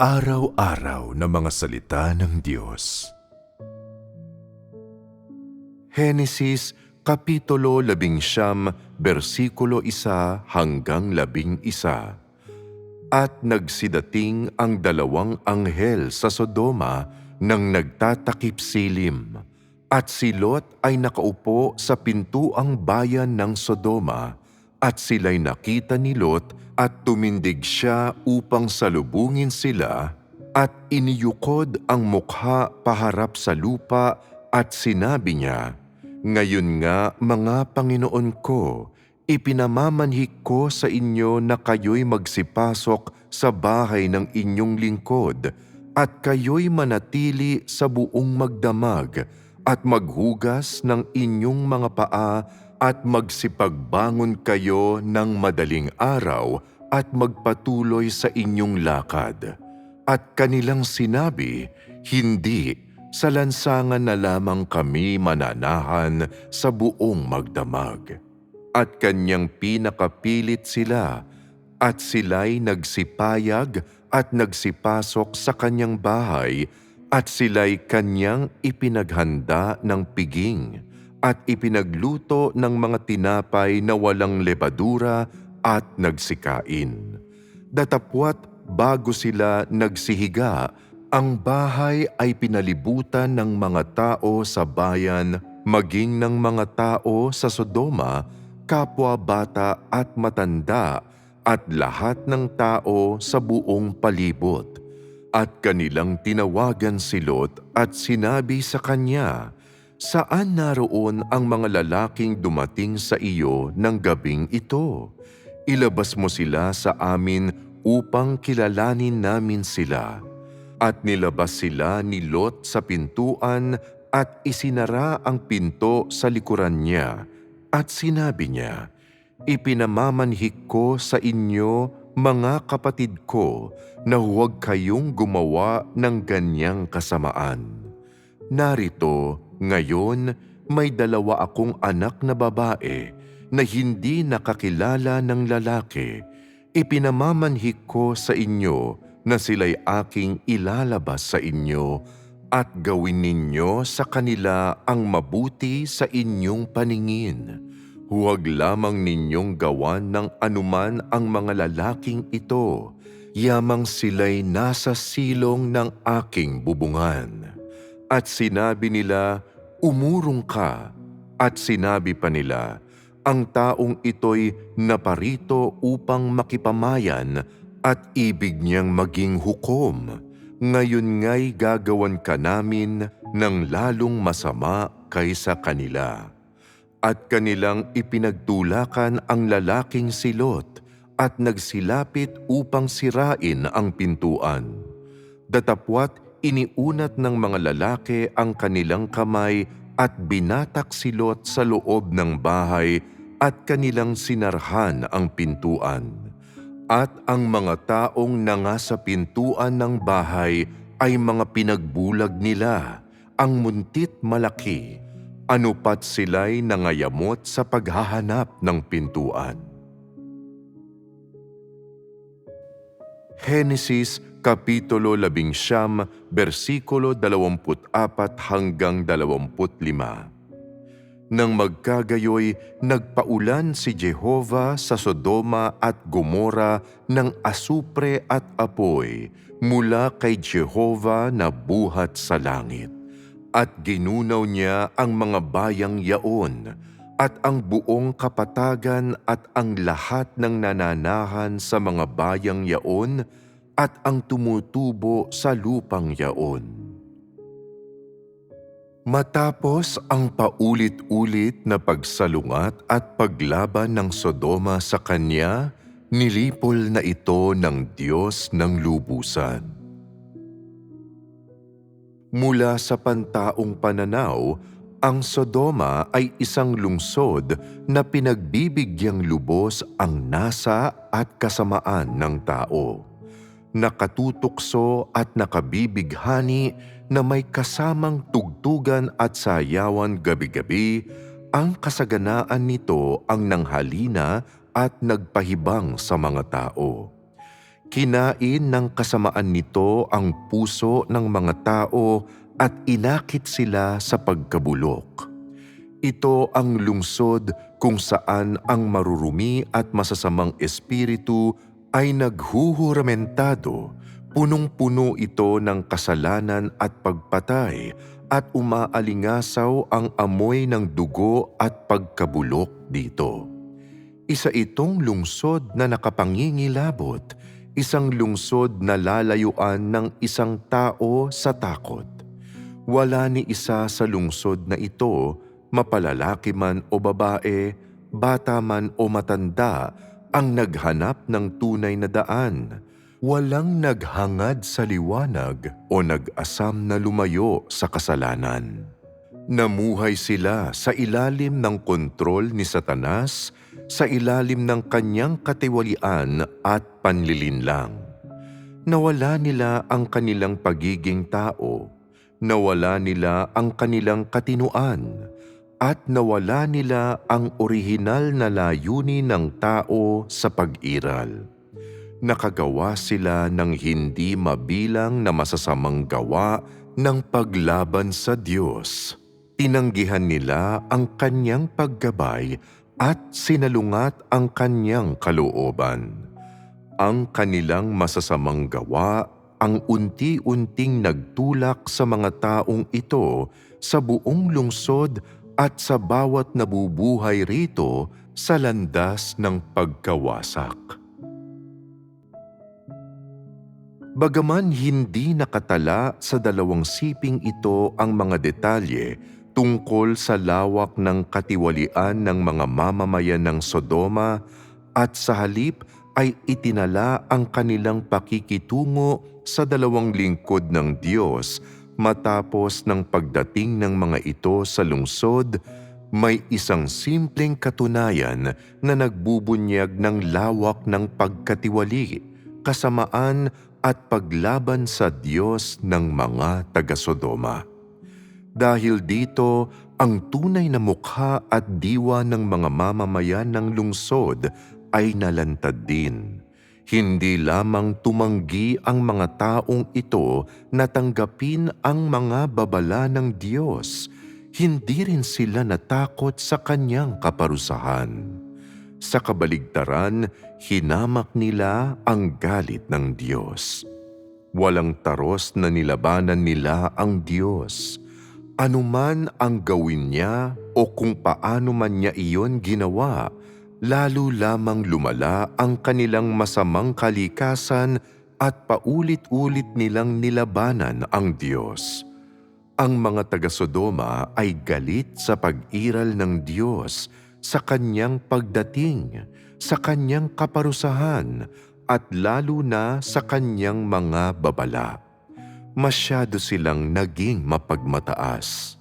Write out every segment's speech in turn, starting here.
Pang-araw-araw na mga salita ng Diyos. Henesis Kapitulo 11, versikulo 1 hanggang 11. At nagsidating ang dalawang anghel sa Sodoma nang nagtatakip silim, at si Lot ay nakaupo sa pintuang bayan ng Sodoma, at sila'y nakita ni Lot at tumindig siya upang salubungin sila at iniyukod ang mukha paharap sa lupa at sinabi niya, Ngayon nga mga Panginoon ko, ipinamamanhik ko sa inyo na kayo'y magsipasok sa bahay ng inyong lingkod at kayo'y manatili sa buong magdamag at maghugas ng inyong mga paa at magsipagbangon kayo ng madaling araw at magpatuloy sa inyong lakad. At kanilang sinabi, Hindi, sa lansangan na lamang kami mananahan sa buong magdamag. At kanyang pinakapilit sila, at sila'y nagsipayag at nagsipasok sa kanyang bahay, at sila'y kanyang ipinaghanda ng piging at ipinagluto ng mga tinapay na walang lebadura at nagsikain. Datapwat bago sila nagsihiga, ang bahay ay pinalibutan ng mga tao sa bayan maging ng mga tao sa Sodoma, kapwa bata at matanda at lahat ng tao sa buong palibot. At kanilang tinawagan si Lot at sinabi sa kanya, Saan naroon ang mga lalaking dumating sa iyo ng gabing ito? Ilabas mo sila sa amin upang kilalanin namin sila. At nilabas sila ni Lot sa pintuan at isinara ang pinto sa likuran niya. At sinabi niya, Ipinamamanhik ko sa inyo mga kapatid ko na huwag kayong gumawa ng ganyang kasamaan. Narito, ngayon, may dalawa akong anak na babae na hindi nakakilala ng lalaki. Ipinamamanhik ko sa inyo na sila'y aking ilalabas sa inyo at gawin ninyo sa kanila ang mabuti sa inyong paningin. Huwag lamang ninyong gawan ng anuman ang mga lalaking ito, yamang sila'y nasa silong ng aking bubungan. At sinabi nila, umurong ka. At sinabi pa nila, ang taong ito'y naparito upang makipamayan at ibig niyang maging hukom. Ngayon nga'y gagawan ka namin ng lalong masama kaysa kanila. At kanilang ipinagtulakan ang lalaking silot at nagsilapit upang sirain ang pintuan. Datapwat iniunat ng mga lalaki ang kanilang kamay at binatak silot sa loob ng bahay at kanilang sinarhan ang pintuan. At ang mga taong nanga sa pintuan ng bahay ay mga pinagbulag nila, ang muntit malaki, anupat sila'y nangayamot sa paghahanap ng pintuan. Henesis Kapitulo 11, versikulo 24 hanggang 25 Nang magkagayoy, nagpaulan si Jehova sa Sodoma at Gomora ng asupre at apoy mula kay Jehova na buhat sa langit. At ginunaw niya ang mga bayang yaon, at ang buong kapatagan at ang lahat ng nananahan sa mga bayang yaon at ang tumutubo sa lupang yaon. Matapos ang paulit-ulit na pagsalungat at paglaban ng Sodoma sa kanya, nilipol na ito ng Diyos ng lubusan. Mula sa pantaong pananaw, ang Sodoma ay isang lungsod na pinagbibigyang lubos ang nasa at kasamaan ng tao nakatutukso at nakabibighani na may kasamang tugtugan at sayawan gabi-gabi, ang kasaganaan nito ang nanghalina at nagpahibang sa mga tao. Kinain ng kasamaan nito ang puso ng mga tao at inakit sila sa pagkabulok. Ito ang lungsod kung saan ang marurumi at masasamang espiritu ay naghuhuramentado, punong-puno ito ng kasalanan at pagpatay at umaalingasaw ang amoy ng dugo at pagkabulok dito. Isa itong lungsod na nakapangingilabot, isang lungsod na lalayuan ng isang tao sa takot. Wala ni isa sa lungsod na ito, mapalalaki man o babae, bata man o matanda, ang naghanap ng tunay na daan. Walang naghangad sa liwanag o nag-asam na lumayo sa kasalanan. Namuhay sila sa ilalim ng kontrol ni Satanas, sa ilalim ng kanyang katiwalian at panlilinlang. Nawala nila ang kanilang pagiging tao, nawala nila ang kanilang katinuan, at nawala nila ang orihinal na layunin ng tao sa pag-iral. Nakagawa sila ng hindi mabilang na masasamang gawa ng paglaban sa Diyos. Tinanggihan nila ang kanyang paggabay at sinalungat ang kanyang kalooban. Ang kanilang masasamang gawa ang unti-unting nagtulak sa mga taong ito sa buong lungsod at sa bawat nabubuhay rito sa landas ng pagkawasak. Bagaman hindi nakatala sa dalawang siping ito ang mga detalye tungkol sa lawak ng katiwalian ng mga mamamayan ng Sodoma at sa halip ay itinala ang kanilang pakikitungo sa dalawang lingkod ng Diyos. Matapos ng pagdating ng mga ito sa lungsod, may isang simpleng katunayan na nagbubunyag ng lawak ng pagkatiwali, kasamaan at paglaban sa Diyos ng mga taga-Sodoma. Dahil dito, ang tunay na mukha at diwa ng mga mamamayan ng lungsod ay nalantad din. Hindi lamang tumanggi ang mga taong ito na tanggapin ang mga babala ng Diyos, hindi rin sila natakot sa kanyang kaparusahan. Sa kabaligtaran, hinamak nila ang galit ng Diyos. Walang taros na nilabanan nila ang Diyos. Anuman ang gawin niya o kung paano man niya iyon ginawa, lalo lamang lumala ang kanilang masamang kalikasan at paulit-ulit nilang nilabanan ang Diyos. Ang mga taga-Sodoma ay galit sa pag-iral ng Diyos sa kanyang pagdating, sa kanyang kaparusahan, at lalo na sa kanyang mga babala. Masyado silang naging mapagmataas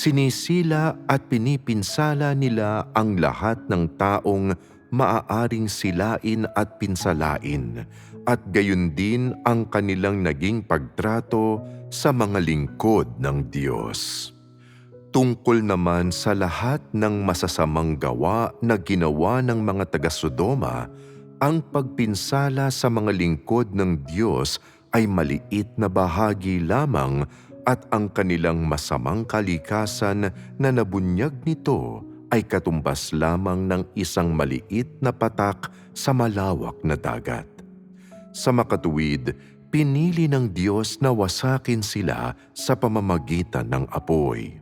sinisila at pinipinsala nila ang lahat ng taong maaaring silain at pinsalain at gayon din ang kanilang naging pagtrato sa mga lingkod ng Diyos. Tungkol naman sa lahat ng masasamang gawa na ginawa ng mga taga-Sodoma, ang pagpinsala sa mga lingkod ng Diyos ay maliit na bahagi lamang at ang kanilang masamang kalikasan na nabunyag nito ay katumbas lamang ng isang maliit na patak sa malawak na dagat. Sa makatuwid, pinili ng Diyos na wasakin sila sa pamamagitan ng apoy.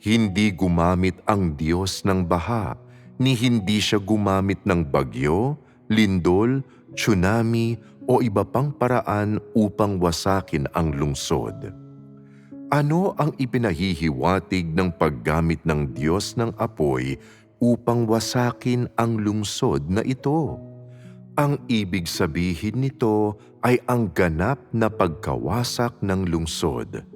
Hindi gumamit ang Diyos ng baha, ni hindi siya gumamit ng bagyo, lindol, tsunami o iba pang paraan upang wasakin ang lungsod ano ang ipinahihiwatig ng paggamit ng Diyos ng apoy upang wasakin ang lungsod na ito? Ang ibig sabihin nito ay ang ganap na pagkawasak ng lungsod.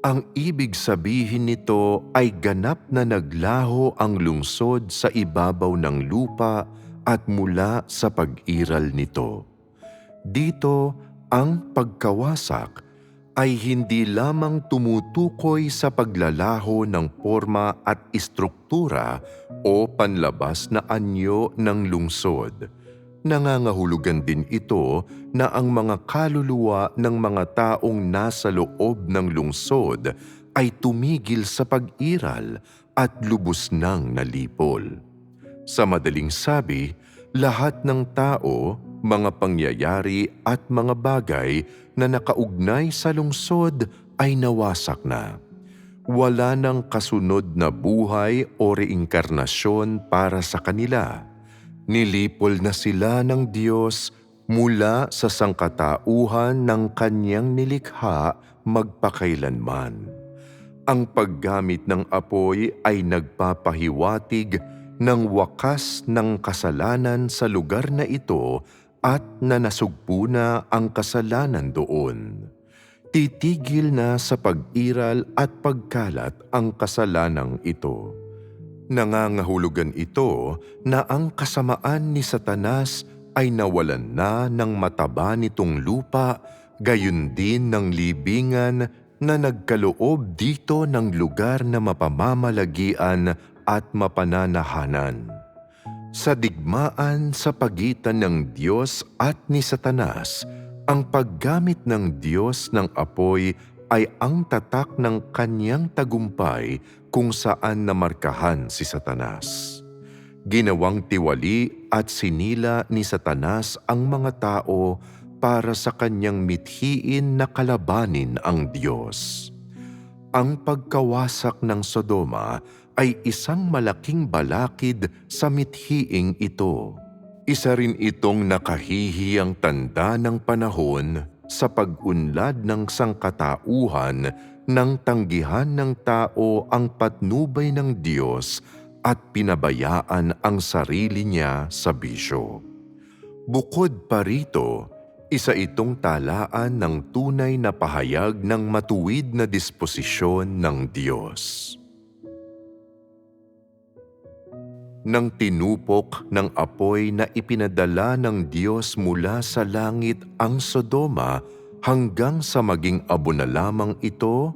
Ang ibig sabihin nito ay ganap na naglaho ang lungsod sa ibabaw ng lupa at mula sa pag-iral nito. Dito, ang pagkawasak ay hindi lamang tumutukoy sa paglalaho ng forma at istruktura o panlabas na anyo ng lungsod. Nangangahulugan din ito na ang mga kaluluwa ng mga taong nasa loob ng lungsod ay tumigil sa pag-iral at lubos nang nalipol. Sa madaling sabi, lahat ng tao, mga pangyayari at mga bagay na nakaugnay sa lungsod ay nawasak na. Wala nang kasunod na buhay o reinkarnasyon para sa kanila. Nilipol na sila ng Diyos mula sa sangkatauhan ng kanyang nilikha magpakailanman. Ang paggamit ng apoy ay nagpapahiwatig ng wakas ng kasalanan sa lugar na ito at na nasugpo na ang kasalanan doon. Titigil na sa pag-iral at pagkalat ang kasalanang ito. Nangangahulugan ito na ang kasamaan ni Satanas ay nawalan na ng mataba nitong lupa, gayon din ng libingan na nagkaloob dito ng lugar na mapamamalagian at mapananahanan. Sa digmaan sa pagitan ng Diyos at ni Satanas, ang paggamit ng Diyos ng apoy ay ang tatak ng kanyang tagumpay kung saan namarkahan si Satanas. Ginawang tiwali at sinila ni Satanas ang mga tao para sa kanyang mithiin na kalabanin ang Diyos. Ang pagkawasak ng Sodoma ay isang malaking balakid sa mithiing ito. Isa rin itong nakahihiyang tanda ng panahon sa pag-unlad ng sangkatauhan ng tanggihan ng tao ang patnubay ng Diyos at pinabayaan ang sarili niya sa bisyo. Bukod pa rito, isa itong talaan ng tunay na pahayag ng matuwid na disposisyon ng Diyos. Nang tinupok ng apoy na ipinadala ng Diyos mula sa langit ang Sodoma hanggang sa maging abo na lamang ito,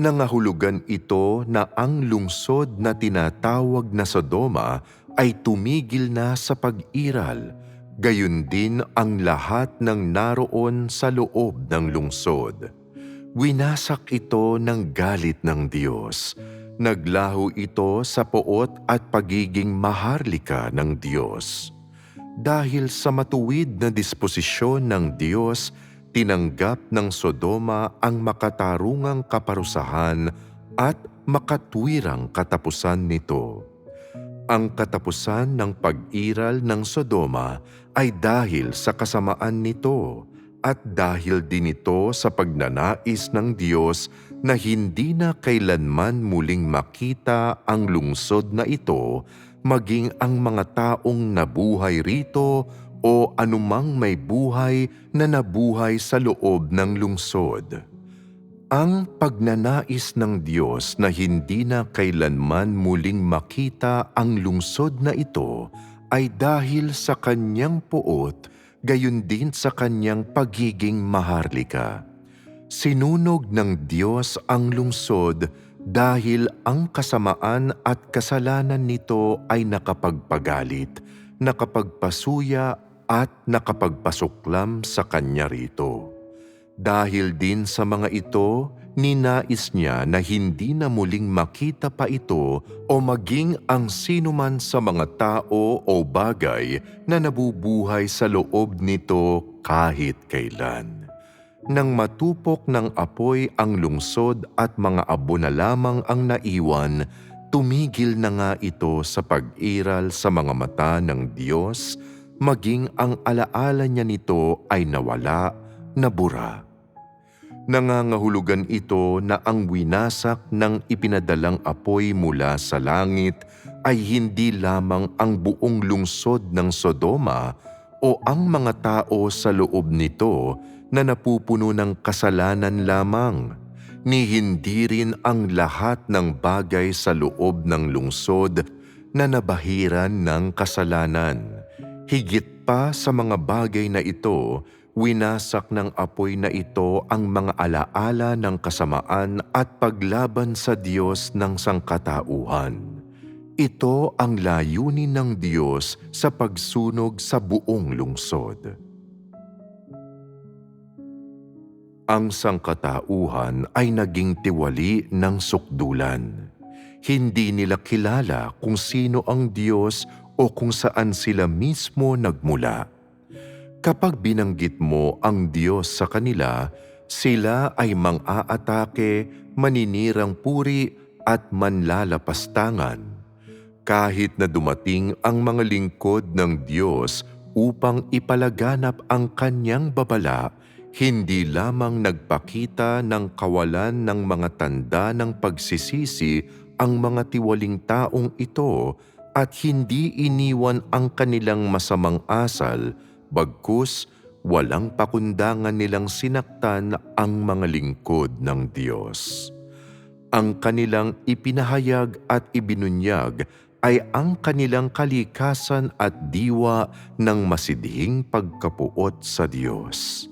nangahulugan ito na ang lungsod na tinatawag na Sodoma ay tumigil na sa pag-iral, gayon din ang lahat ng naroon sa loob ng lungsod. Winasak ito ng galit ng Diyos, Naglaho ito sa poot at pagiging maharlika ng Diyos. Dahil sa matuwid na disposisyon ng Diyos, tinanggap ng Sodoma ang makatarungang kaparusahan at makatwirang katapusan nito. Ang katapusan ng pag-iral ng Sodoma ay dahil sa kasamaan nito at dahil din ito sa pagnanais ng Diyos na hindi na kailanman muling makita ang lungsod na ito maging ang mga taong nabuhay rito o anumang may buhay na nabuhay sa loob ng lungsod. Ang pagnanais ng Diyos na hindi na kailanman muling makita ang lungsod na ito ay dahil sa kanyang puot gayon din sa kanyang pagiging maharlika. Sinunog ng Diyos ang lungsod dahil ang kasamaan at kasalanan nito ay nakapagpagalit, nakapagpasuya at nakapagpasuklam sa kanya rito. Dahil din sa mga ito, ninais niya na hindi na muling makita pa ito o maging ang sinuman sa mga tao o bagay na nabubuhay sa loob nito kahit kailan. Nang matupok ng apoy ang lungsod at mga abo na lamang ang naiwan, tumigil na nga ito sa pag-iral sa mga mata ng Diyos, maging ang alaala niya nito ay nawala, nabura. Nangangahulugan ito na ang winasak ng ipinadalang apoy mula sa langit ay hindi lamang ang buong lungsod ng Sodoma o ang mga tao sa loob nito na napupuno ng kasalanan lamang, ni hindi rin ang lahat ng bagay sa loob ng lungsod na nabahiran ng kasalanan. Higit pa sa mga bagay na ito, Winasak ng apoy na ito ang mga alaala ng kasamaan at paglaban sa Diyos ng sangkatauhan. Ito ang layunin ng Diyos sa pagsunog sa buong lungsod. Ang sangkatauhan ay naging tiwali ng sukdulan. Hindi nila kilala kung sino ang Diyos o kung saan sila mismo nagmula. Kapag binanggit mo ang Diyos sa kanila, sila ay mang-aatake, maninirang puri at manlalapastangan kahit na dumating ang mga lingkod ng Diyos upang ipalaganap ang kanyang babala, hindi lamang nagpakita ng kawalan ng mga tanda ng pagsisisi ang mga tiwaling taong ito at hindi iniwan ang kanilang masamang asal, bagkus walang pakundangan nilang sinaktan ang mga lingkod ng Diyos. Ang kanilang ipinahayag at ibinunyag ay ang kanilang kalikasan at diwa ng masidhing pagkapuot sa Diyos.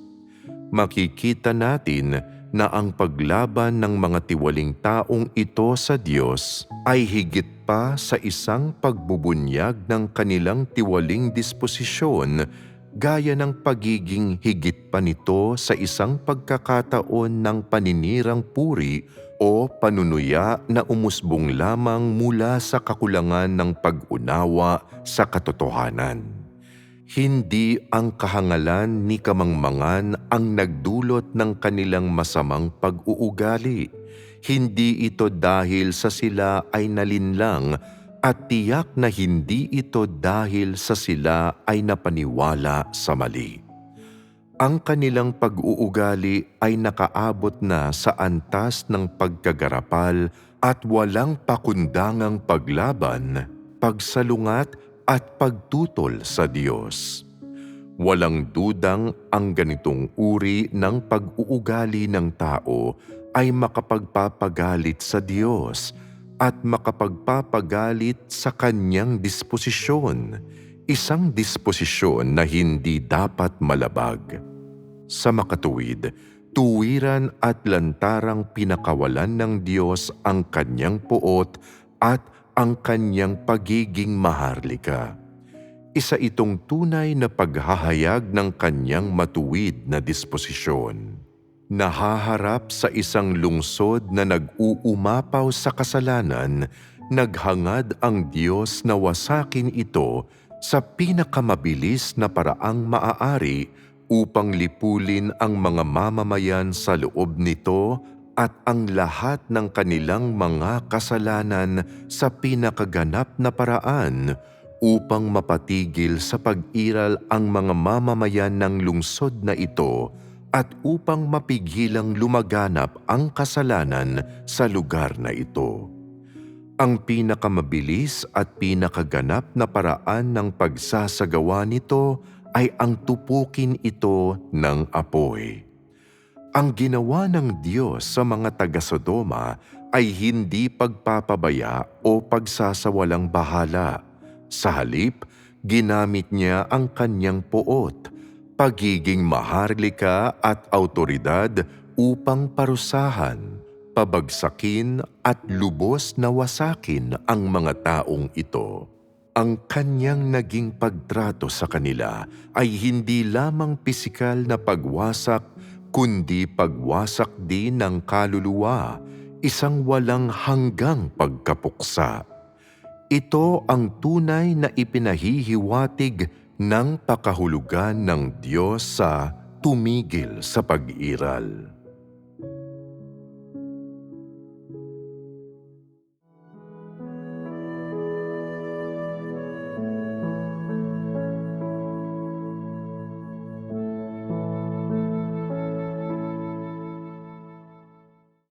Makikita natin na ang paglaban ng mga tiwaling taong ito sa Diyos ay higit pa sa isang pagbubunyag ng kanilang tiwaling disposisyon gaya ng pagiging higit pa nito sa isang pagkakataon ng paninirang puri o panunuya na umusbong lamang mula sa kakulangan ng pag-unawa sa katotohanan. Hindi ang kahangalan ni kamangmangan ang nagdulot ng kanilang masamang pag-uugali. Hindi ito dahil sa sila ay nalinlang at tiyak na hindi ito dahil sa sila ay napaniwala sa mali ang kanilang pag-uugali ay nakaabot na sa antas ng pagkagarapal at walang pakundangang paglaban, pagsalungat at pagtutol sa Diyos. Walang dudang ang ganitong uri ng pag-uugali ng tao ay makapagpapagalit sa Diyos at makapagpapagalit sa kanyang disposisyon, isang disposisyon na hindi dapat malabag sa makatuwid, tuwiran at lantarang pinakawalan ng Diyos ang kanyang puot at ang kanyang pagiging maharlika. Isa itong tunay na paghahayag ng kanyang matuwid na disposisyon. Nahaharap sa isang lungsod na nag-uumapaw sa kasalanan, naghangad ang Diyos na wasakin ito sa pinakamabilis na paraang maaari upang lipulin ang mga mamamayan sa loob nito at ang lahat ng kanilang mga kasalanan sa pinakaganap na paraan upang mapatigil sa pag-iral ang mga mamamayan ng lungsod na ito at upang mapigilang lumaganap ang kasalanan sa lugar na ito. Ang pinakamabilis at pinakaganap na paraan ng pagsasagawa nito ay ang tupukin ito ng apoy. Ang ginawa ng Diyos sa mga taga-Sodoma ay hindi pagpapabaya o pagsasawalang bahala. Sa halip, ginamit niya ang kanyang puot, pagiging maharlika at autoridad upang parusahan, pabagsakin at lubos na wasakin ang mga taong ito ang kanyang naging pagtrato sa kanila ay hindi lamang pisikal na pagwasak, kundi pagwasak din ng kaluluwa, isang walang hanggang pagkapuksa. Ito ang tunay na ipinahihiwatig ng pakahulugan ng Diyos sa tumigil sa pag-iral.